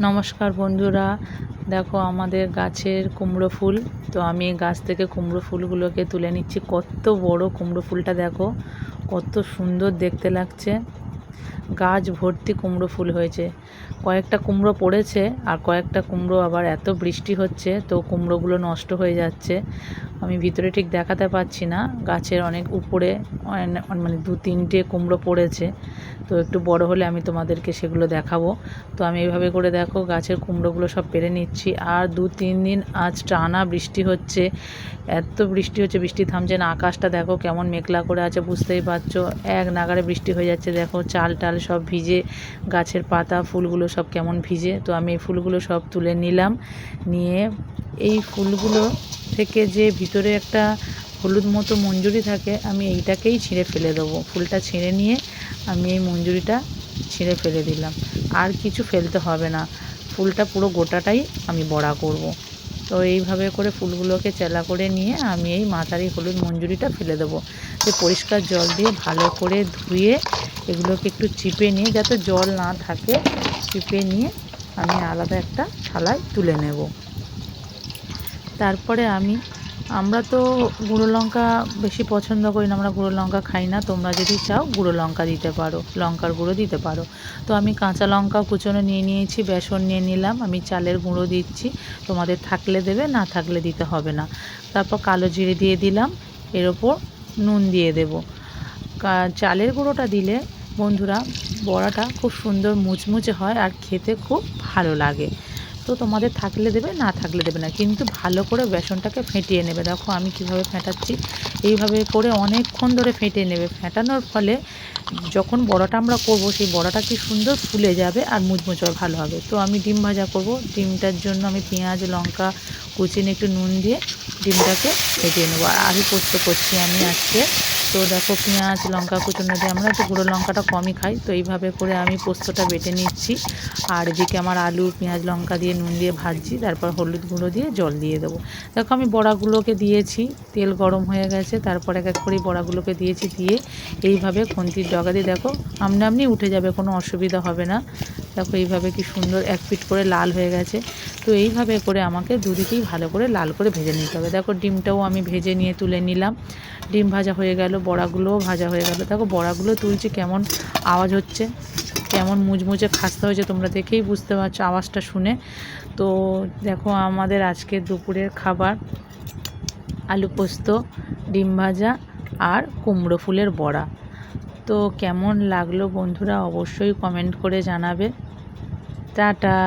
নমস্কার বন্ধুরা। দেখো আমাদের গাছের কুমড়ো ফুল। তো আমি গাছ থেকে কুমড়ো ফুলগুলোকে তুলে নিচ্ছি। কত বড় কুমড়ো ফুলটা দেখো। কত সুন্দর দেখতে লাগছে। গাছ ভর্তি কুমড়ো ফুল হয়েছে। কয়েকটা কুমড়ো পড়েছে আর কয়েকটা কুমড়ো আবার এত বৃষ্টি হচ্ছে তো কুমড়োগুলো নষ্ট হয়ে যাচ্ছে। আমি ভিতরে ঠিক দেখাতে পাচ্ছি না। গাছের অনেক উপরে মানে দু তিনটে কুমড়ো পড়েছে। তো একটু বড় হলে আমি তোমাদেরকে সেগুলো দেখাবো। তো আমি এইভাবে করে দেখো গাছের কুমড়োগুলো সব পেরে নিচ্ছি। আর দু তিন দিন আজ টানা বৃষ্টি হচ্ছে। এত বৃষ্টি হচ্ছে, বৃষ্টি থামছে না। আকাশটা দেখো কেমন মেঘলা করে আছে, বুঝতেই পারছ। এক নাগারে বৃষ্টি হয়ে যাচ্ছে, দেখো চাল টাল সব ভিজে গাছের পাতা, ফুলগুলো সব কেমন ভিজে? তো আমি এই ফুলগুলো সব তুলে নিলাম। নিয়ে এই ফুলগুলো থেকে যে ভিতরে একটা হলুদ মতো মঞ্জুরি থাকে, আমি এইটাকেই ছিঁড়ে ফেলে দেবো। ফুলটা ছিঁড়ে নিয়ে আমি এই মঞ্জুরিটা ছিঁড়ে ফেলে দিলাম। আর কিছু ফেলতে হবে না। ফুলটা পুরো গোটাটাই আমি বড়া করব। তো এইভাবে করে ফুলগুলোকে চেলা করে নিয়ে আমি এই মাথারি হলুদ মঞ্জুরিটা ফেলে দেবো। যে পরিষ্কার জল দিয়ে ভালো করে ধুয়ে এগুলোকে একটু চিপে নিয়ে, যাতে জল না থাকে, চিপে নিয়ে আমি আলাদা একটা থালায় তুলে নেব। তারপরে আমি আমরা তো গুঁড়ো লঙ্কা বেশি পছন্দ করি না, আমরা গুঁড়ো লঙ্কা খাই না। তোমরা যদি চাও, গুঁড়ো লঙ্কা দিতে পারো, লঙ্কার গুঁড়ো দিতে পারো। তো আমি কাঁচা লঙ্কা কুচনো নিয়ে নিয়েছি, বেসন নিয়ে নিলাম, আমি চালের গুঁড়ো দিচ্ছি। তোমাদের থাকলে দেবে, না থাকলে দিতে হবে না। তারপর কালো জিরে দিয়ে দিলাম, এর ওপর নুন দিয়ে দেব। চালের গুঁড়োটা দিলে বন্ধুরা, বড়াটা খুব সুন্দর মুচমুচে হয় আর খেতে খুব ভালো লাগে। তো তোমাদের থাকলে দেবে, না থাকলে দেবে না। কিন্তু ভালো করে বেসনটাকে ফেটিয়ে নেবে। দেখো আমি কীভাবে ফেটাচ্ছি। এইভাবে করে অনেকক্ষণ ধরে ফেটিয়ে নেবে। ফেটানোর ফলে যখন বড়াটা আমরা করব, সেই বড়াটা কি সুন্দর ফুলে যাবে আর মুচমুচে ভালো হবে। তো আমি ডিম ভাজা করব। ডিমটার জন্য আমি পেঁয়াজ, লঙ্কা কুচিনি একটু নুন দিয়ে ডিমটাকে ফেটিয়ে নেব। আর আলু পোস্ত করছি আমি আজকে। তো দেখো পেঁয়াজ, লঙ্কা, কুচুনো দিয়ে আমরা একটু গুঁড়ো লঙ্কাটা কমই খাই। তো এইভাবে করে আমি পোস্তটা বেটে নিচ্ছি। আর এদিকে আমার আলু, পেঁয়াজ, লঙ্কা দিয়ে নুন দিয়ে ভাজছি। তারপর হলুদ গুঁড়ো দিয়ে জল দিয়ে দেবো। দেখো আমি বড়াগুলোকে দিয়েছি। তেল গরম হয়ে গেছে। তারপর এক এক করে বড়াগুলোকে দিয়েছি দিয়ে এইভাবে খুন্তির ডগা দিয়ে দেখো আমনি আমনি উঠে যাবে, কোনো অসুবিধা হবে না। দেখো এইভাবে কি সুন্দর এক পিট করে লাল হয়ে গেছে। তো এইভাবে করে আমাকে দুদিকেই ভালো করে লাল করে ভেজে নিতে হবে। দেখো ডিমটাও আমি ভেজে নিয়ে তুলে নিলাম। ডিম ভাজা হয়ে গেল, বড়াগুলোও ভাজা হয়ে গেল। দেখো বড়াগুলো তুলছি, কেমন আওয়াজ হচ্ছে, কেমন মুচমুচে খাস্তা হয়েছে, তোমরা দেখেই বুঝতে পারছ আওয়াজটা শুনে। তো দেখো আমাদের আজকে দুপুরের খাবার, আলু পোস্ত, ডিম ভাজা আর কুমড়ো ফুলের বড়া। তো কেমন লাগল বন্ধুরা অবশ্যই কমেন্ট করে জানাবে। টাটা।